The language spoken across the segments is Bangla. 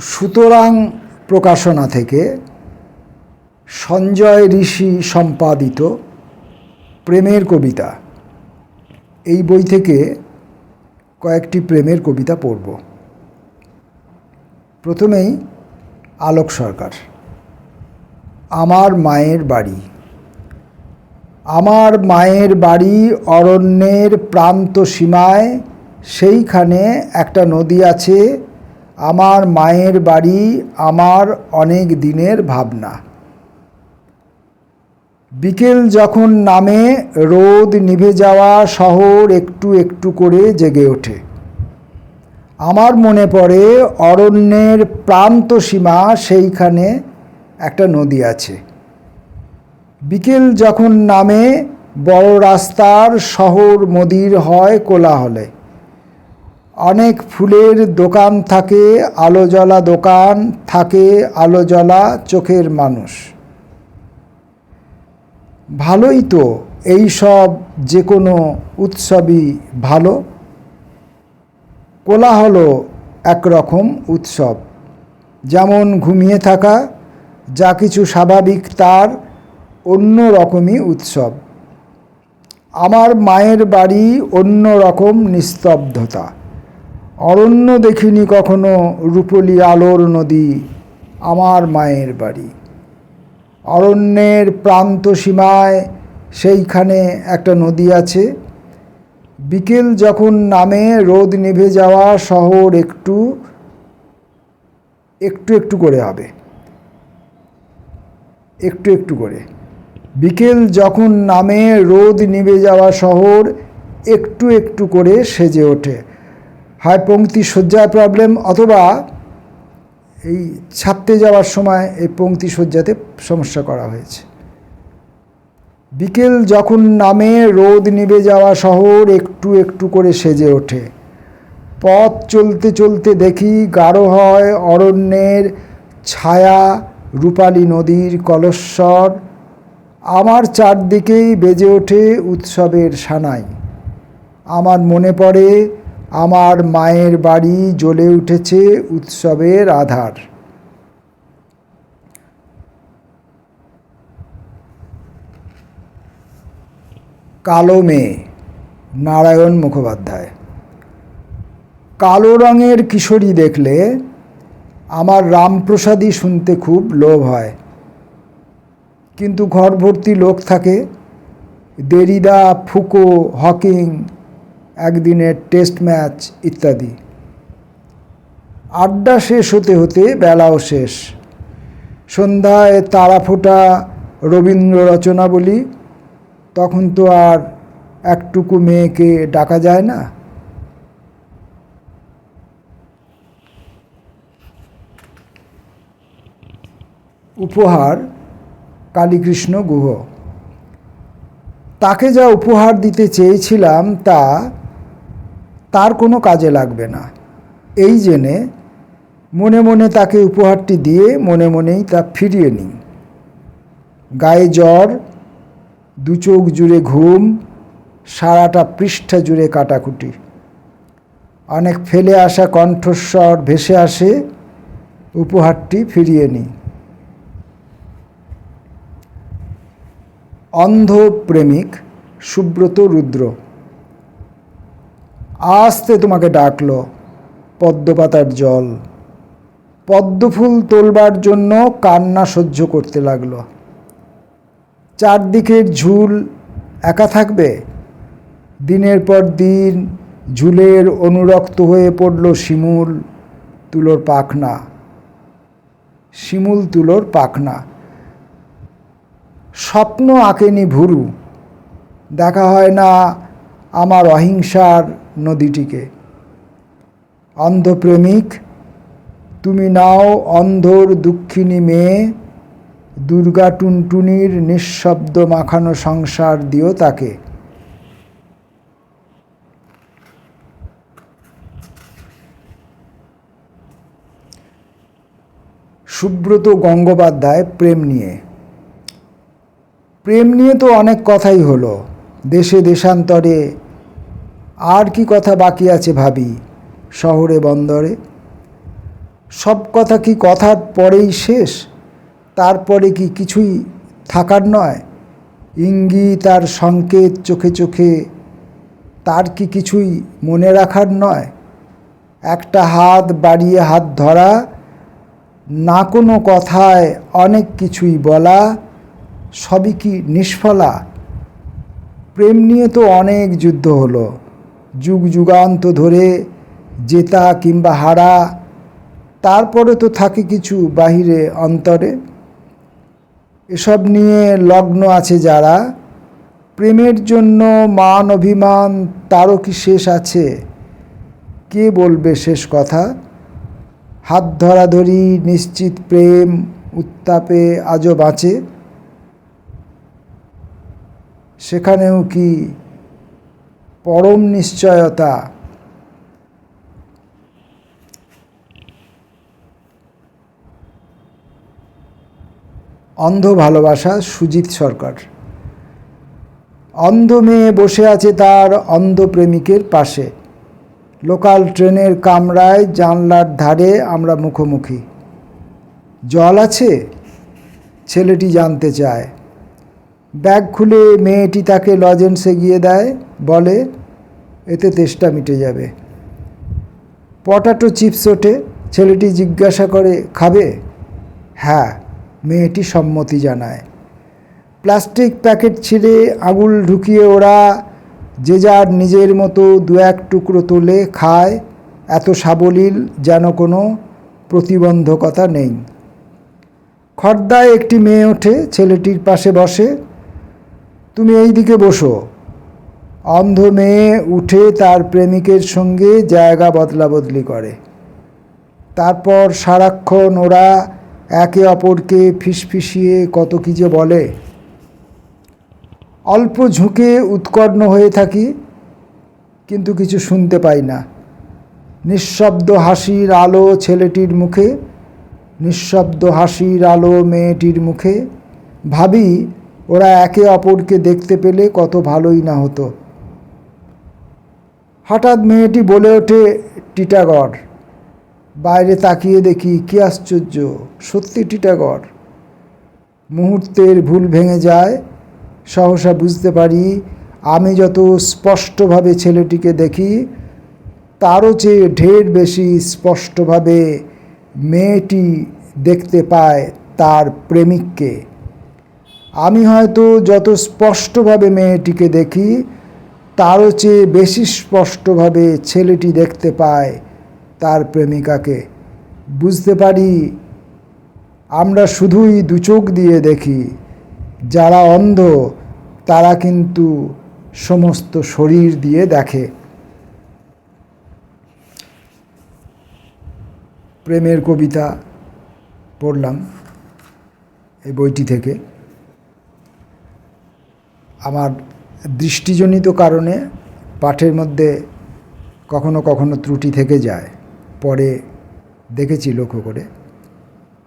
সুতরাং প্রকাশনা থেকে সঞ্জয় ঋষি সম্পাদিত প্রেমের কবিতা। এই বই থেকে কয়েকটি প্রেমের কবিতা পড়ব। প্রথমেই আলোক সরকার। আমার মায়ের বাড়ি। আমার মায়ের বাড়ি অরণ্যের প্রান্ত সীমায় সেইখানে একটা নদী আছে আমার মায়ের বাড়ি আমার অনেক দিনের ভাবনা। বিকেল যখন নামে, রোদ নিভে যাওয়া শহর একটু একটু করে জেগে ওঠে। আমার মনে পড়ে, অরণ্যের প্রান্ত সীমা সেইখানে একটা নদী আছে। বিকেল যখন নামে, বড় রাস্তার শহর মদির হয় কোলাহলে। অনেক ফুলের দোকান থাকে, আলো জ্বলা দোকান থাকে, আলো জ্বলা চোখের মানুষ। ভালোই তো এই সব যে কোনো উৎসবই ভালো। কোলাহল একরকম উৎসব। যেমন ঘুমিয়ে থাকা, যা কিছু স্বাভাবিক, তার অন্য রকমই উৎসব। আমার মায়ের বাড়ি অন্য রকম নিস্তব্ধতা। অরণ্য দেখিনি কখনো রূপলি আলোর নদী, আমার মায়ের বাড়ি। অরণ্যের প্রান্ত সীমায় সেইখানে একটা নদী আছে। বিকেল যখন নামে, রোদ নিভে যাওয়া শহর একটু একটু একটু করে হবে। একটু একটু করে। বিকেল যখন নামে, রোদ নিভে যাওয়া শহর একটু একটু করে সেজে ওঠে। হয় পংক্তি সজ্জার প্রবলেম অথবা এই ছাপতে যাওয়ার সময় এই পংক্তি সজ্জাতে সমস্যা করা হয়েছে। বিকেল যখন নামে, রোদ নিভে যাওয়া শহর একটু একটু করে সেজে ওঠে। পথ চলতে চলতে দেখি গাঢ় হয় অরণ্যের ছায়া, রূপালী নদীর কলস্বর। আমার চারদিকেই বেজে ওঠে উৎসবের সানাই। আমার মনে পড়ে আমার মায়ের বাড়ি জ্বলে উঠেছে উৎসবের আধার। কালো মেয়ে নারায়ণ মুখোপাধ্যায়। কালো রঙের কিশোরী দেখলে আমার রামপ্রসাদী শুনতে খুব লোভ হয়। কিন্তু ঘর ভর্তি লোক থাকে, দেরিদা, ফুকো, হকিং একদিনের টেস্ট ম্যাচ, ইত্যাদি। আড্ডা শেষ হতে হতে বেলাও শেষ। সন্ধ্যায় তারা ফোটা রবীন্দ্র রচনা বলি তখন তো আর একটুকু মেয়েকে ডাকা যায় না। উপহার, কালীকৃষ্ণ গুহ। তাকে যা উপহার দিতে চেয়েছিলাম তা তার কোনো কাজে লাগবে না। এই জেনে মনে মনে তাকে উপহারটি দিয়ে মনে মনেই তা ফিরিয়ে নিই গায়ে জ্বর, দু চোখ জুড়ে ঘুম, সারাটা পৃষ্ঠা জুড়ে কাটাকুটি। অনেক ফেলে আসা কণ্ঠস্বর ভেসে আসে, উপহারটি ফিরিয়ে নিই অন্ধ প্রেমিক সুব্রত রুদ্র আস্তে তোমাকে ডাকলো পদ্মপাতার জল। পদ্মফুল তোলবার জন্য কান্না সহ্য করতে লাগল। চারদিকের ঝুল একা থাকবে? দিনের পর দিন ঝুলের অনুরক্ত হয়ে পড়ল শিমুল তুলোর পাখনা। শিমুল তুলোর পাখনা। স্বপ্ন আঁকেনি ভুরু। দেখা হয় না আমার অহিংসার নদীটিকে। অন্ধপ্রেমিক, তুমি নাও অন্ধর দুঃখিনী মেয়ে, দুর্গা টুনটুনির নিঃশব্দ মাখানো সংসার দিও তাকে। সুব্রত গঙ্গোপাধ্যায় প্রেম নিয়ে। প্রেম নিয়ে তো অনেক কথাই হলো। দেশে দেশান্তরে। আর কি কথা বাকি আছে ভাবি, শহরে, বন্দরে? সব কথা কি কথার পরেই শেষ? তারপরে কি কিছুই থাকার নয়? ইঙ্গিত আর সংকেত চোখে চোখে, তার কি কিছুই মনে রাখার নয়? একটা হাত বাড়িয়ে হাত ধরা, না কোনো কথায় অনেক কিছুই বলা, সবই কি নিষ্ফলা? প্রেম নিয়ে তো অনেক যুদ্ধ হলো। যুগ যুগান্ত ধরে জেতা কিংবা হারা, তারপরে তো থাকে কিছু বাহিরে অন্তরে। এসব নিয়ে লগ্ন আছে যারা। প্রেমের জন্য মান অভিমান তারও কি শেষ আছে। কে বলবে শেষ কথা? হাত ধরাধরি, নিশ্চিত প্রেম, উত্তাপে আজও বাঁচে। সেখানেও কি পরম নিশ্চয়তা? অন্ধ ভালোবাসা সুজিত সরকার। অন্ধ মেয়ে বসে আছে তার অন্ধ প্রেমিকের পাশে। লোকাল ট্রেনের কামরায় জানলার ধারে আমরা মুখোমুখি। জল আছে? ছেলেটি জানতে চায়। ব্যাগ খুলে মেয়েটি তাকে লজেন্সে গিয়ে দেয়, বলে, এতে তেষ্টা মিটে যাবে। পটাটো চিপস ওঠে, ছেলেটি জিজ্ঞাসা করে, খাবে? হ্যাঁ মেয়েটি সম্মতি জানায়। প্লাস্টিক প্যাকেট ছিঁড়ে আঙুল ঢুকিয়ে ওরা যে যার নিজের মতো দু এক টুকরো তোলে, খায়। এত সাবলীল যেন কোনো প্রতিবন্ধকতা নেই। খর্দায় একটি মেয়ে ওঠে, ছেলেটির পাশে বসে। তুমি এই দিকে বসো। অন্ধ মেয়ে উঠে তার প্রেমিকের সঙ্গে জায়গা বদলা বদলি করে। তারপর সারাক্ষণ ওরা একে অপরকে ফিসফিসিয়ে কত কী যে বলে। অল্প ঝুঁকে উৎকর্ণ হয়ে থাকি, কিন্তু কিছু শুনতে পাই না। নিঃশব্দ হাসির আলো ছেলেটির মুখে, নিঃশব্দ হাসির আলো মেয়েটির মুখে। ভাবি ওরা একে অপরকে দেখতে পেলে কত ভালোই না হতো। হঠাৎ মেয়েটি বলে ওঠে, টিটাগড়। বাইরে তাকিয়ে দেখি, কি আশ্চর্য, সত্যি টিটাগড়? মুহূর্তের ভুল ভেঙে যায়। সহসা বুঝতে পারি, আমি যত স্পষ্টভাবে ছেলেটিকে দেখি, তারও চেয়ে ঢের বেশি স্পষ্টভাবে মেয়েটি দেখতে পায় তার প্রেমিককে। আমি হয়তো যত স্পষ্টভাবে মেয়েটিকে দেখি, তারও চেয়ে বেশি স্পষ্টভাবে ছেলেটি দেখতে পায় তার প্রেমিকাকে। বুঝতে পারি, আমরা শুধুই দু চোখ দিয়ে দেখি, যারা অন্ধ, তারা কিন্তু সমস্ত শরীর দিয়ে দেখে। প্রেমের কবিতা পড়লাম এই বইটি থেকে। আমার দৃষ্টিজনিত কারণে পাঠের মধ্যে কখনো কখনো ত্রুটি থেকে যায়। পরে দেখেছি লক্ষ্য করে।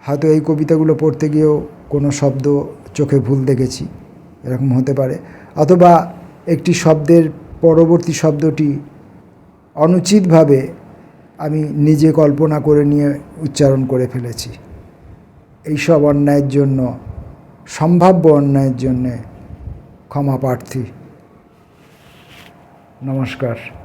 হয়তো এই কবিতাগুলো পড়তে গিয়েও কোনো শব্দ চোখে ভুল দেখেছি, এরকম হতে পারে। অথবা একটি শব্দের পরবর্তী শব্দটি অনুচিতভাবে আমি নিজে কল্পনা করে নিয়ে উচ্চারণ করে ফেলেছি। এইসব অন্যায়ের জন্য, সম্ভাব্য অন্যায়ের জন্যে ক্ষমা প্রার্থী। নমস্কার।